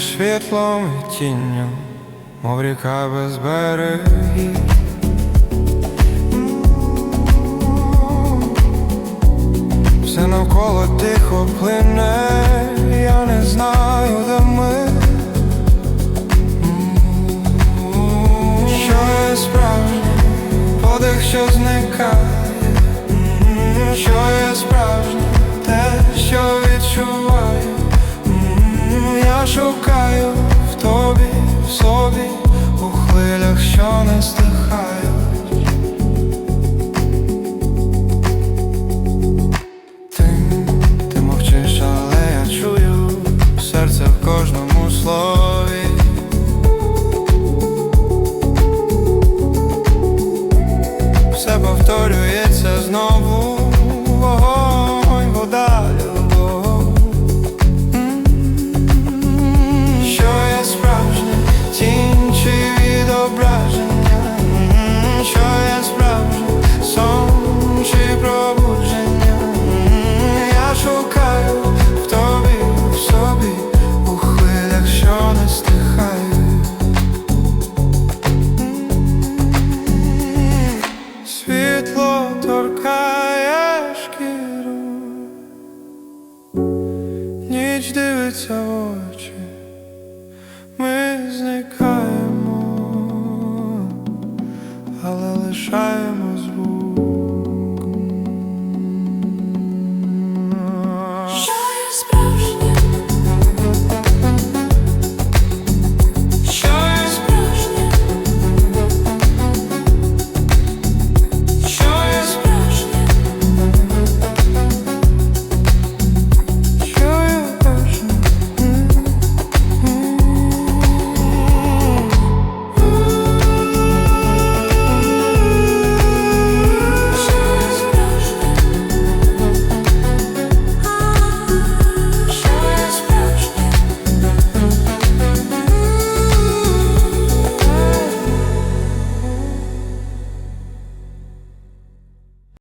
світлом і тінню, мов ріка без берегів. Все навколо тихо плине, я не знаю, де ми. Що є справжнє, подих, що зникає, що є дивиться в очі, ми зникаємо, але лишаємо